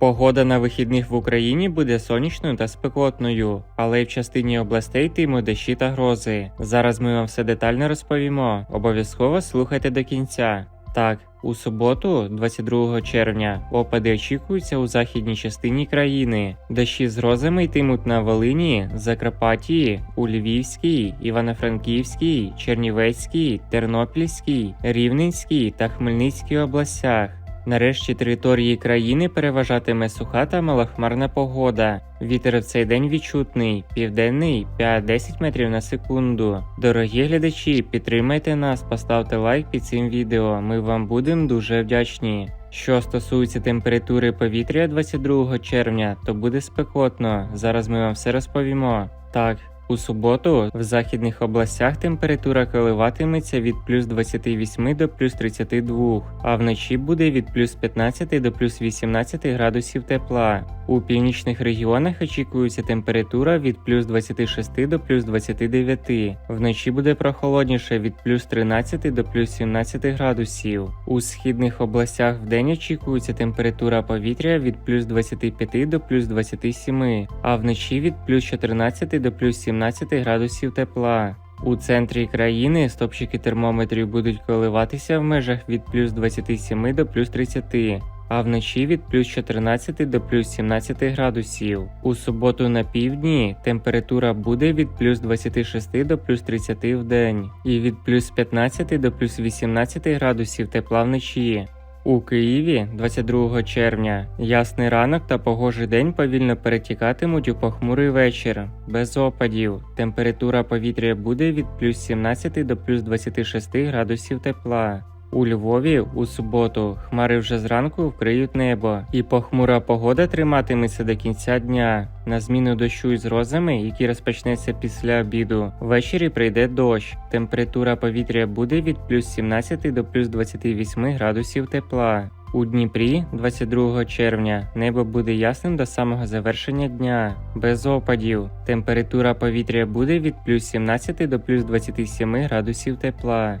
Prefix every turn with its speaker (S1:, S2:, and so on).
S1: Погода на вихідних в Україні буде сонячною та спекотною, але й в частині областей йтимуть дощі та грози. Зараз ми вам все детально розповімо. Обов'язково слухайте до кінця. Так, у суботу, 22 червня, опади очікуються у західній частині країни. Дощі з грозами йтимуть на Волині, Закарпатті, у Львівській, Івано-Франківській, Чернівецькій, Тернопільській, Рівненській та Хмельницькій областях. Нарешті території країни переважатиме суха та малохмарна погода. Вітер в цей день відчутний, південний 5-10 метрів на секунду. Дорогі глядачі, підтримайте нас, поставте лайк під цим відео. Ми вам будемо дуже вдячні. Що стосується температури повітря 22 червня, то буде спекотно. Зараз ми вам все розповімо. Так. У суботу в західних областях температура коливатиметься від плюс 28 до плюс 32, а вночі буде від плюс 15 до плюс 18 градусів тепла. У північних регіонах очікується температура від плюс 26 до плюс 29. Вночі буде прохолодніше від плюс 13 до плюс 17 градусів. У східних областях вдень очікується температура повітря від плюс 25 до плюс 27, а вночі від плюс 14 до плюс 17 градусів тепла. У центрі країни стопчики термометрів будуть коливатися в межах від плюс 27 до плюс 30, а вночі від плюс 14 до плюс 17 градусів. У суботу на півдні температура буде від плюс 26 до плюс 30 в день і від плюс 15 до плюс 18 градусів тепла вночі. У Києві 22 червня ясний ранок та погожий день повільно перетікатимуть у похмурий вечір, без опадів. Температура повітря буде від плюс 17 до плюс 26 градусів тепла. У Львові у суботу хмари вже зранку вкриють небо, і похмура погода триматиметься до кінця дня. На зміну дощу із грозами, який розпочнеться після обіду, ввечері прийде дощ. Температура повітря буде від плюс 17 до плюс 28 градусів тепла. У Дніпрі 22 червня небо буде ясним до самого завершення дня, без опадів. Температура повітря буде від плюс 17 до плюс 27 градусів тепла.